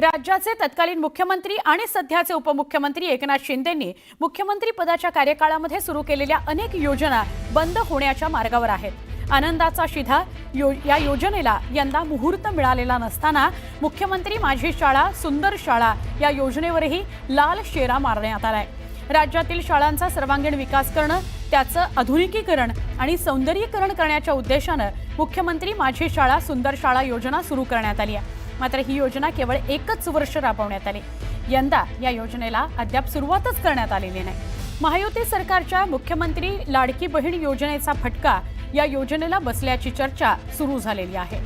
राज्याचे तत्कालीन मुख्यमंत्री आणि सध्याचे उपमुख्यमंत्री एकनाथ शिंदेंनी मुख्यमंत्री पदाच्या कार्यकाळामध्ये सुरू केलेल्या अनेक योजना बंद होण्याच्या मार्गावर आहेत. आनंदाचा शिधा यो या योजनेला यंदा मुहूर्त मिळालेला नसताना मुख्यमंत्री माझी शाळा सुंदर शाळा या योजनेवरही लाल शेरा मारण्यात आलाय. राज्यातील शाळांचा सर्वांगीण विकास करणं त्याचं आधुनिकीकरण आणि सौंदर्यीकरण करण्याच्या उद्देशानं मुख्यमंत्री माझी शाळा सुंदर शाळा योजना सुरू करण्यात आली आहे. मात्र ही योजना केवळ एकच वर्ष राबवण्यात आली. यंदा या योजनेला अद्याप सुरुवातच करण्यात आलेली नाही. महायुती सरकारच्या मुख्यमंत्री लाडकी बहीण योजनेचा फटका या योजनेला बसल्याची चर्चा सुरू झालेली आहे.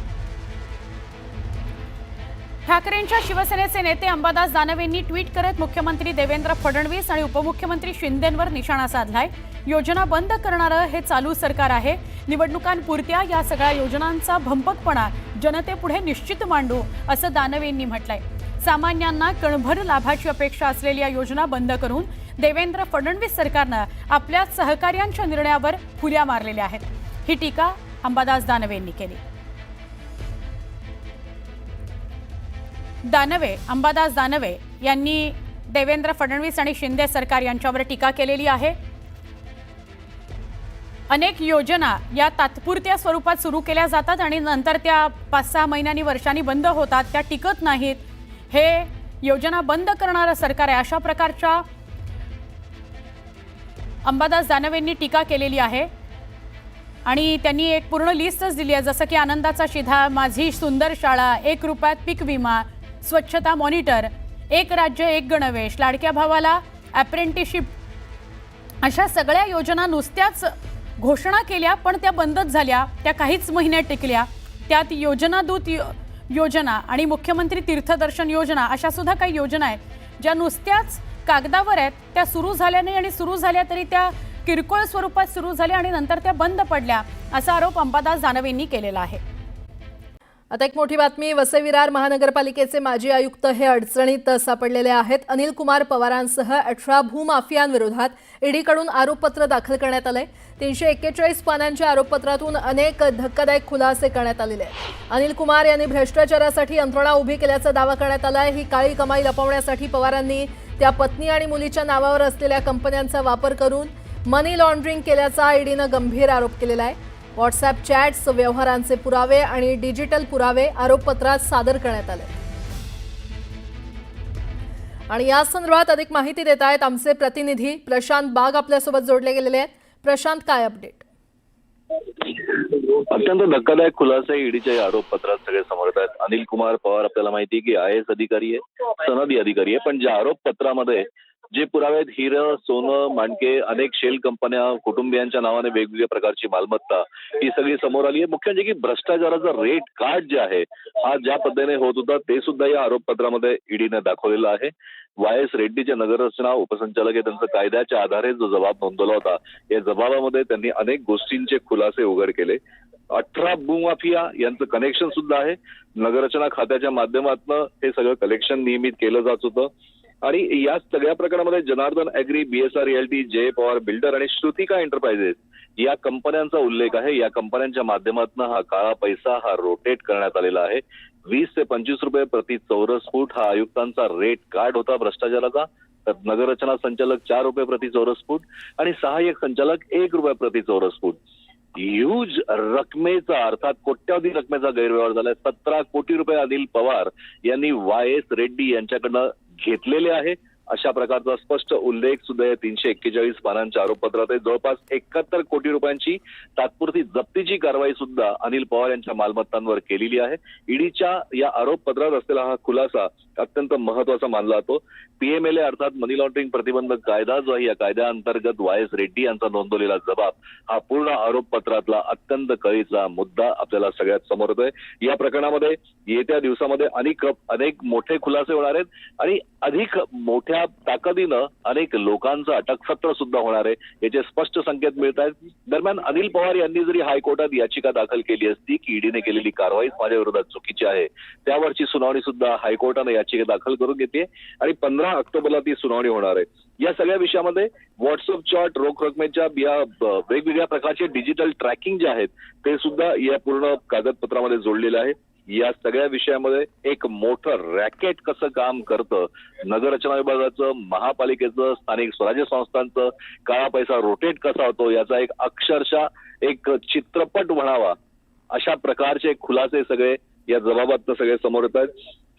ठाकरेंच्या शिवसेनेचे नेते अंबादास दानवेंनी ट्विट करत मुख्यमंत्री देवेंद्र फडणवीस आणि उपमुख्यमंत्री शिंदेंवर निशाणा साधलाय. योजना बंद करणारं हे चालू सरकार आहे. निवडणुकांपुरत्या या सगळ्या योजनांचा भंपकपणा जनतेपुढे निश्चित मांडू असं दानवेंनी म्हटलंय. सामान्यांना कणभर लाभाची अपेक्षा असलेल्या योजना बंद करून देवेंद्र फडणवीस सरकारनं आपल्या सहकार्यांच्या निर्णयावर फुल्या मारलेल्या आहेत. ही टीका अंबादास दानवेंनी केली. दानवे अंबादास दानवे यांनी देवेंद्र फडणवीस आणि शिंदे सरकार यांच्यावर टीका केलेली आहे. अनेक योजना या तात्पुरत्या स्वरूपात सुरू केल्या जातात आणि नंतर त्या पाच सहा महिन्यांनी वर्षांनी बंद होतात त्या टिकत नाहीत. हे योजना बंद करणारं सरकार आहे. अशा प्रकारच्या अंबादास दानवेंनी टीका केलेली आहे आणि त्यांनी एक पूर्ण लिस्टच दिली आहे. जसं की आनंदाचा शिधा माझी सुंदर शाळा एक रुपयात पीक विमा स्वच्छता मॉनिटर एक राज्य एक गणवेश लाडक्या भावाला अप्रेंटिशिप अशा सगळ्या योजना नुसत्याच घोषणा केल्या पण त्या बंदच झाल्या. त्या काहीच महिन्यात टिकल्या. त्यात योजना दूत यो- योजना आणि मुख्यमंत्री तीर्थदर्शन योजना अशा सुद्धा काही योजना आहेत ज्या नुसत्याच कागदावर आहेत. त्या सुरू झाल्या नाही आणि सुरू झाल्या तरी त्या किरकोळ स्वरूपात सुरू झाल्या आणि नंतर त्या बंद पडल्या असा आरोप अंबादास जानवेंनी केलेला आहे. आता एक मोठी बातमी. वसई विरार महानगरपालिकेचे माजी आयुक्त हे अडचणीत सापडलेले आहेत. अनिल कुमार पवारांसह अठरा भूमाफियांविरोधात ईडीकडून आरोपपत्र दाखल करण्यात आलंय तीनशे एक्केचाळीस पानांच्या आरोपपत्रातून अनेक धक्कादायक खुलासे करण्यात आलेले आहेत. अनिल कुमार यांनी भ्रष्टाचारासाठी यंत्रणा उभी केल्याचा दावा करण्यात आलाय. ही काळी कमाई लपवण्यासाठी पवारांनी त्या पत्नी आणि मुलीच्या नावावर असलेल्या कंपन्यांचा वापर करून मनी लॉन्ड्रिंग केल्याचा ईडीनं गंभीर आरोप केलेला आहे. व्हॉट्सअप चॅट्स व्यवहारांचे पुरावे आणि डिजिटल पुरावे आरोपपत्रात सादर करण्यात आले. आणि या संदर्भात अधिक माहिती देत आहेत आमचे प्रतिनिधी प्रशांत बाग आपल्यासोबत जोडले गेलेले आहेत. प्रशांत काय अपडेट? अत्यंत धक्कादायक खुलासे ईडीच्या या आरोपपत्रात सगळे समोर येत आहेत. अनिल कुमार पवार आपल्याला माहिती आहे की आय एस अधिकारी आहे सनदी अधिकारी आहे पण ज्या आरोपपत्रामध्ये जे पुरावे आहेत हिरं सोनं मांडके अनेक शेल कंपन्या कुटुंबियांच्या नावाने वेगवेगळ्या प्रकारची मालमत्ता ही सगळी समोर आली आहे. मुख्य म्हणजे की भ्रष्टाचाराचा रेट कार्ड जे आहे हा ज्या पद्धतीने होत होता ते सुद्धा या आरोपपत्रामध्ये ईडीने दाखवलेलं आहे. वाय एस रेड्डीचे नगररचना उपसंचालक आहे त्यांचा कायद्याच्या आधारे जो जबाब नोंदवला होता या जबाबामध्ये त्यांनी अनेक गोष्टींचे खुलासे उघड केले. अठरा भूमाफिया यांचं कनेक्शन सुद्धा आहे. नगररचना खात्याच्या माध्यमातून हे सगळं कलेक्शन नियमित केलं जात होतं. आणि या सगळ्या प्रकरणामध्ये Janardan agri BSR LT J power builder आणि श्रुतिका एंटरप्राइजेस या कंपन्यांचा उल्लेख आहे. या कंपन्यांच्या माध्यमातून हा काळा पैसा हा रोटेट करण्यात आलेला आहे. वीस ते पंचवीस रुपये प्रति चौरस फूट हा आयुक्तांचा रेट कार्ड होता भ्रष्टाचाराचा. तर नगररचना संचालक चार रुपये प्रति चौरस फूट आणि सहाय्यक संचालक एक रुपये प्रति चौरस फूट. ह्यूज रकमेचा अर्थात कोट्यावधी रकमेचा गैरव्यवहार झालाय. सतरा कोटी रुपये अनिल पवार यांनी वाय एस रेड्डी यांच्याकडनं घेतलेले आहे. अशा प्रकारचा स्पष्ट उल्लेख सुद्धा या तीनशे एक्केचाळीस पानांच्या आरोपपत्रात आहे. जवळपास एकाहत्तर कोटी रुपयांची तात्पुरती जप्तीची कारवाई सुद्धा अनिल पवार यांच्या मालमत्तांवर केलेली आहे. ईडीच्या या आरोपपत्रात असलेला हा खुलासा अत्यंत महत्त्वाचा मानला जातो. पीएमएलए अर्थात मनी लॉन्ड्रिंग प्रतिबंधक कायदा जो आहे या कायद्याअंतर्गत वाय एस रेड्डी यांचा नोंदवलेला जबाब हा पूर्ण आरोपपत्रातला अत्यंत कळीचा मुद्दा आपल्याला सगळ्यात समोर येतोय. या प्रकरणामध्ये येत्या दिवसामध्ये अनेक अनेक मोठे खुलासे होणार आहेत आणि अधिक मोठ्या ताकदीनं अनेक लोकांचं अटकसत्र सुद्धा होणार आहे याचे स्पष्ट संकेत मिळत आहेत. दरम्यान अनिल पवार यांनी जरी हायकोर्टात याचिका दाखल केली असती की ईडीने केलेली कारवाई माझ्या विरोधात चुकीची आहे त्यावरची सुनावणी सुद्धा हायकोर्टानं याचिका दाखल करून घेते आणि पंधरा ऑक्टोबरला ती सुनावणी होणार आहे. या सगळ्या विषयामध्ये व्हॉट्सअप चॉट रोख रकमेच्या या वेगवेगळ्या प्रकारचे डिजिटल ट्रॅकिंग जे आहेत ते सुद्धा या पूर्ण कागदपत्रामध्ये जोडलेलं आहे. या सगळ्या विषयामध्ये एक मोठं रॅकेट कसं काम करतं नगररचना विभागाचं महापालिकेचं स्थानिक स्वराज्य संस्थांचं काळा पैसा रोटेट कसा होतो याचा एक अक्षरशः एक चित्रपट म्हणावा अशा प्रकारचे खुलासे सगळे या जबाबात सगळे समोर येत आहेत.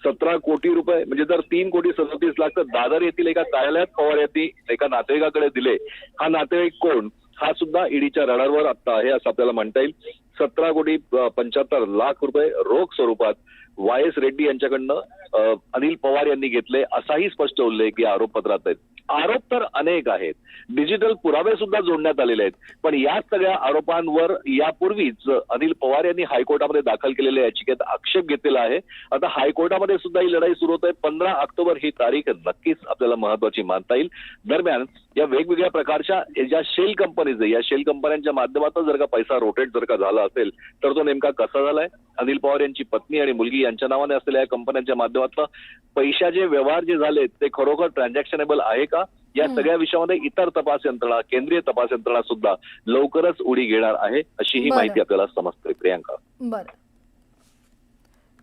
सतरा कोटी रुपये म्हणजे जर तीन कोटी सदतीस लाख तर दादर येथील एका कार्यालयात पवार यांनी एका नातेवाईकाकडे दिले. हा नातेवाईक कोण? हा सुद्धा ईडीच्या रडारवर आता आहे असं आपल्याला म्हणता येईल. सतरा कोटी पंच्याहत्तर लाख रुपये रोख स्वरूपात वाय एस रेड्डी यांच्याकडनं अनिल पवार यांनी घेतले असाही स्पष्ट उल्लेख या आरोपपत्रात आहेत. आरोप तर अनेक आहेत. डिजिटल पुरावे सुद्धा जोडण्यात आलेले आहेत. पण या सगळ्या आरोपांवर यापूर्वीच अनिल पवार यांनी हायकोर्टामध्ये दाखल केलेल्या याचिकेत आक्षेप घेतलेला आहे. आता हायकोर्टामध्ये सुद्धा ही लढाई सुरू होत आहे पंधरा ऑक्टोबर ही तारीख नक्कीच आपल्याला महत्वाची मानता येईल. दरम्यान या वेगवेगळ्या प्रकारच्या ज्या शेल कंपनीज आहे या शेल कंपन्यांच्या माध्यमातून जर का पैसा रोटेट जर का झाला असेल तर तो नेमका कसा झालाय? अनिल पवार यांची पत्नी आणि मुलगी यांच्या नावाने असलेल्या या कंपन्यांच्या माध्यमातून पैशाचे व्यवहार जे झाले ते खरोखर ट्रान्झॅक्शनेबल आहे का? या सगळ्या विषयामध्ये इतर तपास यंत्रणा केंद्रीय तपास यंत्रणा सुद्धा लवकरच उडी घेणार आहे अशी ही. माहिती आपल्याला समजते प्रियांका. बरं.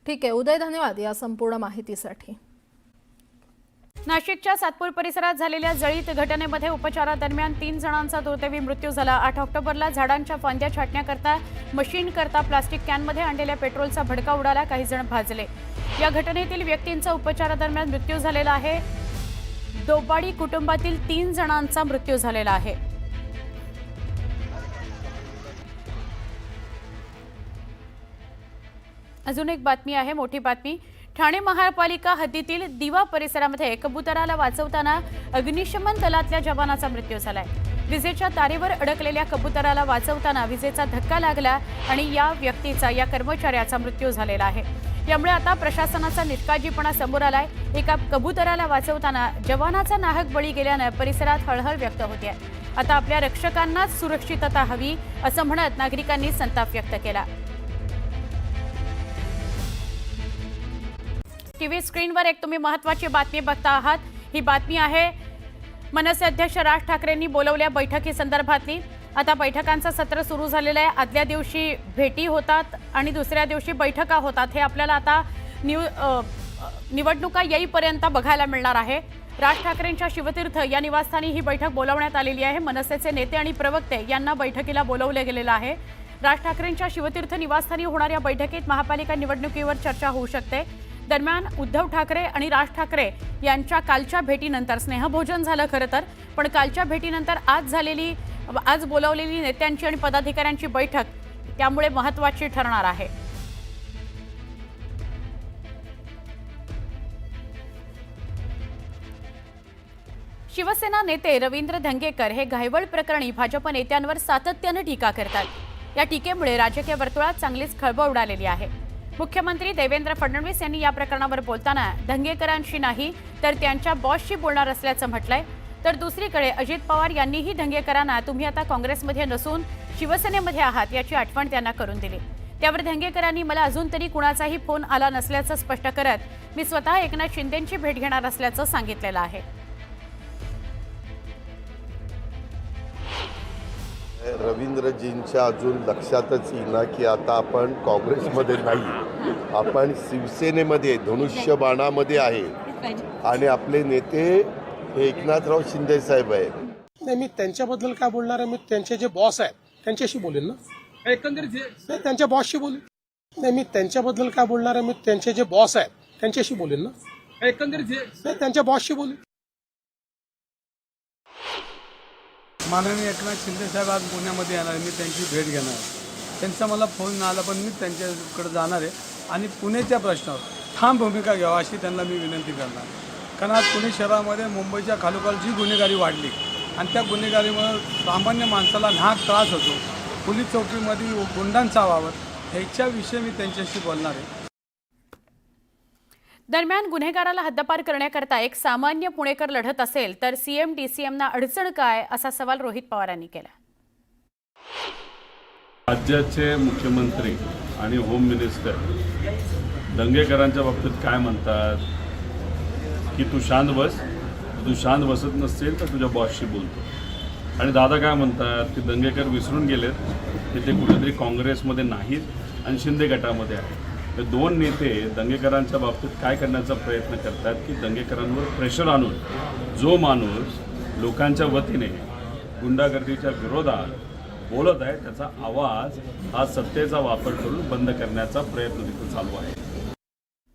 ठीक आहे उदय धन्यवाद या संपूर्ण माहितीसाठी. नाशिकच्या सातपूर परिसरात झालेल्या जळीत घटनेमध्ये उपचारादरम्यान तीन जणांचा दुर्दैवी मृत्यू झाला. आठ ऑक्टोबरला झाडांच्या फांद्या छाटण्याकरता मशीनकरता प्लास्टिक कॅनमध्ये आणलेल्या पेट्रोलचा भडका उडाला काही जण भाजले. या घटनेतील व्यक्तींचा उपचारादरम्यान मृत्यू झालेला आहे. दोबाडी कुटुंबातील तीन जणांचा मृत्यू झालेला आहे. अजून एक बातमी आहे मोठी बातमी. ठाणे महापालिका हद्दीतील दिवा परिसरामध्ये कबुतराला वाचवताना अग्निशमन दलातल्या जवानाचा मृत्यू झालाय. विजेच्या तारेवर अडकलेल्या कबुतराला वाचवताना विजेचा धक्का लागला आणि या व्यक्तीचा या कर्मचाऱ्याचा मृत्यू झालेला आहे. यामुळे आता प्रशासनाचा निष्काळजीपणा समोर आलाय. एका कबुतराला वाचवताना जवानाचा नाहक बळी गेल्यानं परिसरात हळहळ व्यक्त होते आता आपल्या रक्षकांनाच सुरक्षितता हवी असं म्हणत नागरिकांनी संताप व्यक्त केला. टीव्ही स्क्रीनवर एक तुम्ही महत्वाची बातमी बघता आहात. ही बातमी आहे मनसे अध्यक्ष राज ठाकरेंनी बोलवल्या बैठकी संदर्भातली आता बैठकांचं सत्र सुरू झालेलं आहे. आदल्या दिवशी भेटी होतात आणि दुसऱ्या दिवशी बैठका होतात. हे आपल्याला आता निव निवडणुका येईपर्यंत बघायला मिळणार आहे. राज ठाकरेंच्या शिवतीर्थ या निवासस्थानी ही बैठक बोलावण्यात आलेली आहे. मनसेचे नेते आणि प्रवक्ते यांना बैठकीला बोलवले गेलेलं आहे. राज ठाकरेंच्या शिवतीर्थ निवासस्थानी होणाऱ्या बैठकीत महापालिका निवडणुकीवर चर्चा होऊ शकते. दरम्यान उद्धव ठाकरे आणि राज ठाकरे यांच्या कालच्या भेटीनंतर स्नेहभोजन झालं खरं तर. पण कालच्या भेटीनंतर आज झालेली आज बोलावलेली नेत्यांची आणि पदाधिकाऱ्यांची बैठक त्यामुळे महत्वाची ठरणार आहे. शिवसेना नेते रवींद्र धंगेकर हे घायवळ प्रकरणी भाजप नेत्यांवर सातत्यानं टीका करतात. या टीकेमुळे राजकीय वर्तुळात चांगलीच खळबळ उडालेली आहे. मुख्यमंत्री देवेंद्र फडणवीस यांनी या प्रकरणावर बोलताना धंगेकरांशी नाही तर त्यांच्या बॉसशी बोलणार असल्याचं म्हटलंय. तर दुसरीकडे अजित पवार यांनीही धंगेकरांना तुम्ही आता काँग्रेसमध्ये नसून शिवसेनेमध्ये आहात याची आठवण त्यांना करून दिली. त्यावर धंगेकरांनी मला अजून तरी कुणाचाही फोन आला नसल्याचं स्पष्ट करत मी स्वतः एकनाथ शिंदेंची भेट घेणार असल्याचं सांगितलेलं आहे. रवींद्रजींच्या अजून लक्षातच येईना की आता आपण काँग्रेसमध्ये नाही. आपण शिवसेनेमध्ये धनुष्यबाणामध्ये आहे. आणि आपले नेते हे एकनाथराव शिंदे साहेब आहेत. नाही मी त्यांच्याबद्दल काय बोलणार आहे? मी त्यांचे जे बॉस आहेत त्यांच्याशी बोलेन ना? एकंदरीत त्यांच्या बॉसशी बोलेन. नाही मी त्यांच्याबद्दल काय बोलणार आहे? मी त्यांचे जे बॉस आहेत त्यांच्याशी बोलेन ना? एकंदरीत त्यांच्या बॉसशी बोलेन. माननीय एकनाथ शिंदेसाहेब आज पुण्यामध्ये येणार आहे मी त्यांची भेट घेणार आहे. त्यांचा मला फोन नाही आला पण मी त्यांच्याकडे जाणार आहे. आणि पुणेच्या प्रश्नावर ठाम भूमिका घ्यावा अशी त्यांना मी विनंती करणार कारण आज पुणे शहरामध्ये मुंबईच्या खालोखाल जी गुन्हेगारी वाढली आणि त्या गुन्हेगारीमुळे सामान्य माणसाला नाहक त्रास होतो पोलीस चौकीमध्ये गुंडांचा वावर ह्याच्याविषयी मी त्यांच्याशी बोलणार आहे. दरम्यान गुन्हेगाराला हद्दपार करण्याकरता एक सामान्य पुणेकर लढत असेल तर सीएम डीसीएमना अडचण काय? असा सवाल रोहित पवारांनी केला. राज्याचे मुख्यमंत्री आणि होम मिनिस्टर दंगेकरांच्या बाबतीत काय म्हणतात? की तू शांत बस. तू शांत बसत नसेल तर तुझ्या बॉसशी बोलतो. आणि दादा काय म्हणतात? की दंगेकर विसरून गेलेत. की ते कुठेतरी काँग्रेसमध्ये नाहीत आणि शिंदे गटामध्ये आहेत. हे दोन नेते दंगेकरांच्या बाबतीत काय करण्याचा प्रयत्न करतात की दंगेकरांवर प्रेशर आणून जो माणूस लोकांच्या वतीने गुंडागर्दीच्या विरोधात बोलत आहे त्याचा आवाज हा सत्तेचा वापर करून बंद करण्याचा प्रयत्न तिथे चालू आहे.